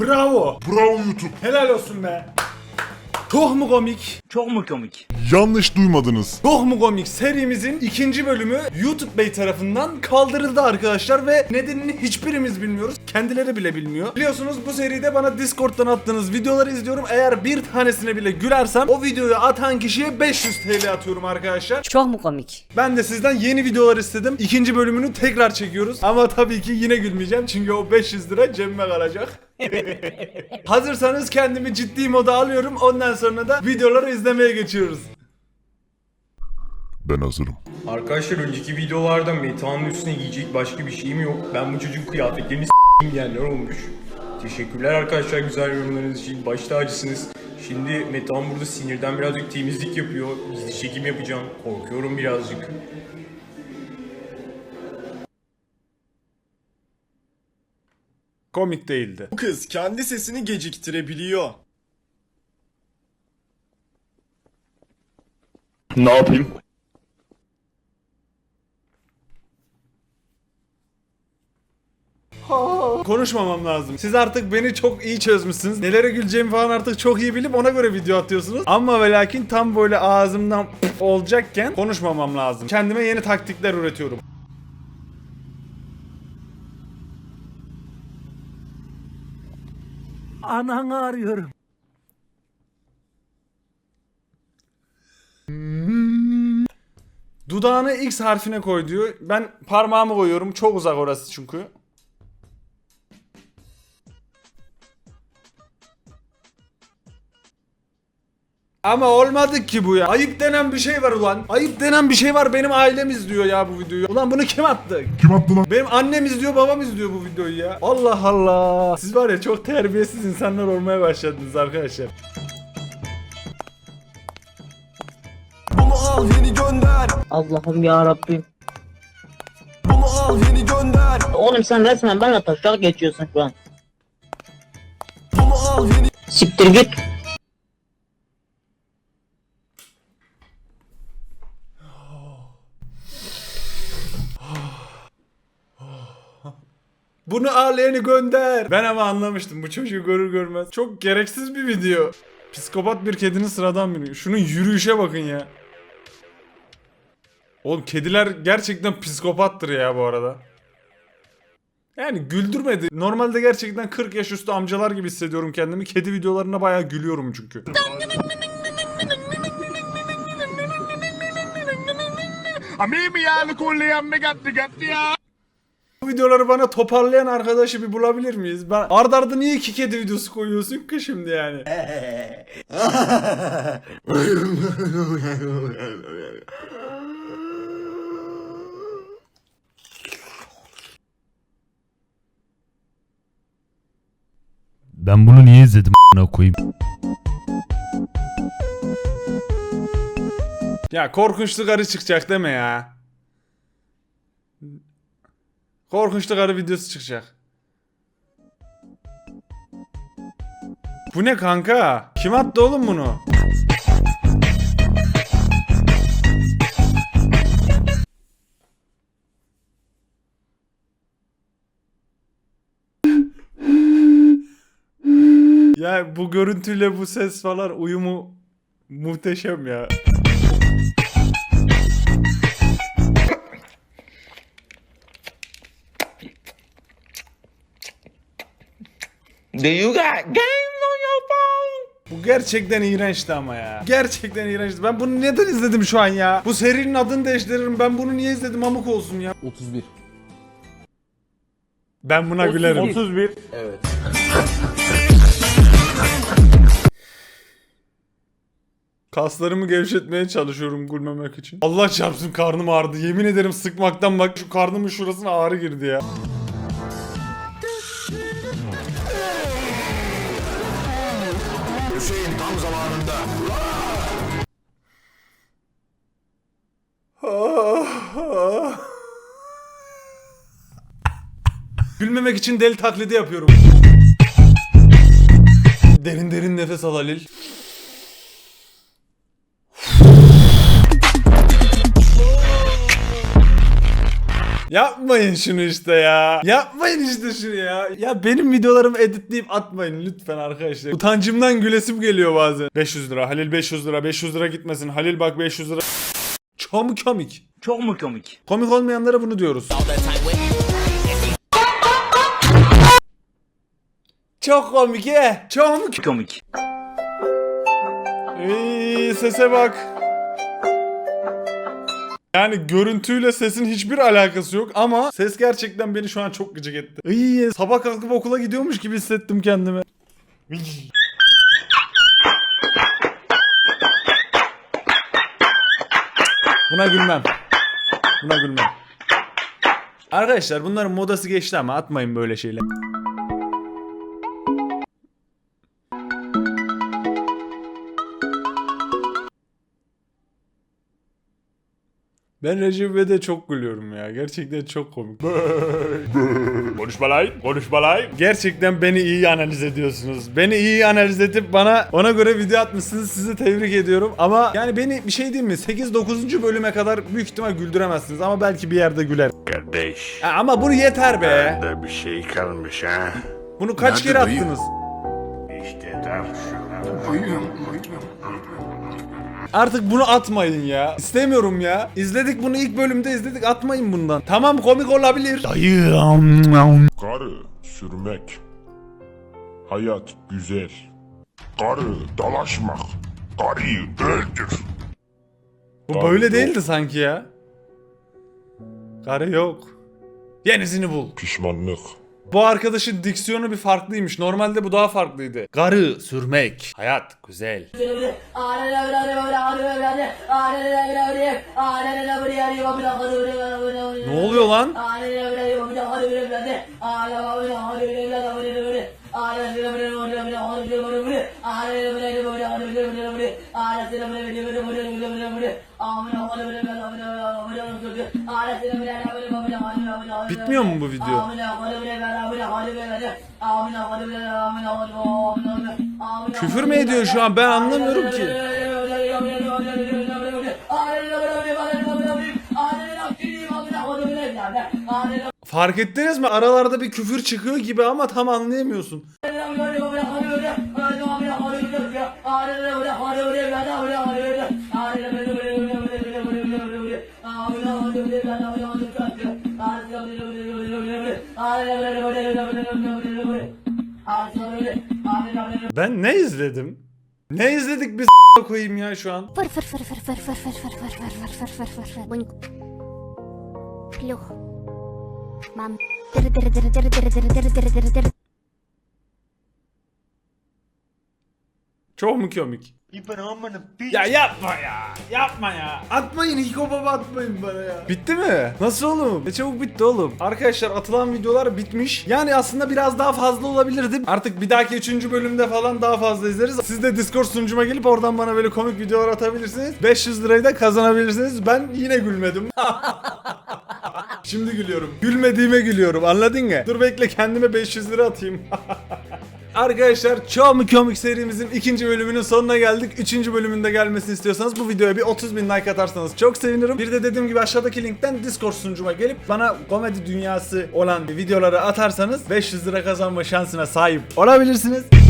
Bravo. Bravo YouTube. Helal olsun be. Çok mu komik? Çok mu komik? Yanlış duymadınız. Çok mu komik serimizin ikinci bölümü YouTube Bey tarafından kaldırıldı arkadaşlar ve nedenini hiçbirimiz bilmiyoruz. Kendileri bile bilmiyor. Biliyorsunuz bu seride bana Discord'dan attığınız videoları izliyorum. Eğer bir tanesine bile gülersem o videoyu atan kişiye 500 TL atıyorum arkadaşlar. Çok mu komik? Ben de sizden yeni videolar istedim. İkinci bölümünü tekrar çekiyoruz. Ama tabii ki yine gülmeyeceğim. Çünkü o 500 lira cebime kalacak. Hazırsanız kendimi ciddi moda alıyorum. Ondan sonra da videoları izlemeye geçiyoruz. Ben hazırım. Arkadaşlar önceki videolarda Meta'nın üstüne giyecek başka bir şeyim yok. Ben bu çocuğun kıyafetlerini s**eyim diyenler olmuş. Teşekkürler arkadaşlar güzel yorumlarınız için. Baş tacısınız. Şimdi Metan burada sinirden birazcık temizlik yapıyor. Gizli çekim yapacağım. Korkuyorum birazcık. Komik değildi. Bu kız kendi sesini geciktirebiliyor. Ne yapayım? Konuşmamam lazım. Siz artık beni çok iyi çözmüşsünüz. Nelere güleceğimi falan artık çok iyi bilip ona göre video atıyorsunuz. Ama ve lakin tam böyle ağzımdan olacakken konuşmamam lazım. Kendime yeni taktikler üretiyorum. Ananı arıyorum. Dudağını X harfine koy diyor. Ben parmağımı koyuyorum. Çok uzak orası çünkü. Ama olmadı ki bu ya. Ayıp denen bir şey var ulan. Ayıp denen bir şey var. Benim ailem izliyor ya bu videoyu. Ulan bunu kim attı? Kim attı lan? Benim annem izliyor, babam izliyor bu videoyu ya. Allah Allah. Siz var ya çok terbiyesiz insanlar olmaya başladınız arkadaşlar. Al yeni gönder. Allah'ım ya Rabbim. Bunu al yeni gönder. Oğlum sen resmen benimle taşak geçiyorsun şu an. Bunu al yeni Siktir git. Bunu al yeni gönder. Ben ama anlamıştım bu çocuğu görür görmez. Çok gereksiz bir video. Psikopat bir kedinin sıradan biri. Şunun yürüyüşe bakın ya. Oğlum kediler gerçekten psikopattır ya bu arada. Yani güldürmedi. Normalde gerçekten 40 yaş üstü amcalar gibi hissediyorum kendimi. Kedi videolarına bayağı gülüyorum çünkü. Bu videoları bana toparlayan arkadaşı bir bulabilir miyiz? Ben ardarda arda niye iki kedi videosu koyuyorsun ki şimdi yani? Ben bunu niye izledim a**ına koyayım? Ya korkunçlu karı çıkacak deme ya. Korkunçlu karı videosu çıkacak. Bu ne kanka? Kim attı oğlum bunu? Ya bu görüntüyle bu ses falan uyumu muhteşem ya. Do you got games on your phone? Bu gerçekten iğrençti ama ya. Gerçekten iğrençti. Ben bunu neden izledim şu an ya? Bu serinin adını değiştiririm. Ben bunu niye izledim amık olsun ya. 31. Ben buna gülerim. 31. Evet. Kaslarımı gevşetmeye çalışıyorum gülmemek için. Allah çarpsın karnım ağrıdı. Yemin ederim sıkmaktan bak şu karnımın şurasına ağrı girdi ya. Hüseyin tam zamanında. Gülmemek için deli taklidi yapıyorum. Derin derin nefes al Halil. Yapmayın şunu işte ya. Yapmayın işte şunu ya. Ya benim videolarımı editleyip atmayın lütfen arkadaşlar. Utancımdan gülesim geliyor bazen. 500 lira. Halil 500 lira. 500 lira gitmesin. Halil bak 500 lira. Çok mu komik? Çok mu komik? Komik olmayanlara bunu diyoruz. Çok komik he. Çok mu Komik. İyi, sese bak. Yani görüntüyle sesin hiçbir alakası yok ama ses gerçekten beni şu an çok gıcık etti. İyi, sabah kalkıp okula gidiyormuş gibi hissettim kendimi. Buna gülmem. Buna gülmem. Arkadaşlar bunların modası geçti ama atmayın böyle şeyler. Ben Recep İvedik'e çok gülüyorum ya. Gerçekten çok komik. konuşma lan, konuşma lan. Gerçekten beni iyi analiz ediyorsunuz. Beni iyi analiz edip bana ona göre video atmışsınız. Sizi tebrik ediyorum. Ama yani beni bir şey diyeyim mi? 8-9. bölüme kadar büyük ihtimal güldüremezsiniz. Ama belki bir yerde güler. Kardeş, Ha, ama bunu yeter be. da bir şey kalmış ha. Bunu kaç Nerede kere dayı? attınız? İşte tam şu. Artık bunu atmayın ya. İstemiyorum ya. İzledik bunu ilk bölümde izledik. Atmayın bundan. Tamam komik olabilir. Dayı. Karı sürmek. Hayat güzel. Karı dalaşmak. Karıyı öldür. Bu böyle değildi sanki ya. Karı yok. Yenisini bul. Pişmanlık. Bu arkadaşın diksiyonu bir farklıymış. Normalde bu daha farklıydı. Garı sürmek. Hayat güzel. Ne oluyor lan? Bitmiyor mu bu video? Küfür mü ediyor şu an? Ben anlamıyorum ki. Fark ettiniz mi? Aralarda bir küfür çıkıyor gibi ama tam anlayamıyorsun. Ben ne izledim? Ne izledik biz koyayım ya şu an? Фыр фыр фыр фыр фыр фыр фыр фыр фыр фыр фыр фыр фыр фыр фыр Буньк. Плюх. Мам. Дыр дыр дыр дыр дыр дыр дыр дыр дыр дыр. Çok mu komik? Ya yapma ya. Yapma ya. Atmayın Hiko Baba atmayın bana ya. Bitti mi? Nasıl oğlum? Ne çabuk bitti oğlum. Arkadaşlar atılan videolar bitmiş. Yani aslında biraz daha fazla olabilirdi. Artık bir dahaki 3. bölümde falan daha fazla izleriz. Siz de Discord sunucuma gelip oradan bana böyle komik videolar atabilirsiniz. 500 lirayı da kazanabilirsiniz. Ben yine gülmedim. Şimdi gülüyorum. Gülmediğime gülüyorum anladın mı? Dur bekle kendime 500 lira atayım. Arkadaşlar Çoğu Komik serimizin ikinci bölümünün sonuna geldik. Üçüncü bölümünde gelmesini istiyorsanız bu videoya bir 30 bin like atarsanız çok sevinirim. Bir de dediğim gibi aşağıdaki linkten Discord sunucuma gelip bana komedi dünyası olan videoları atarsanız 500 lira kazanma şansına sahip olabilirsiniz.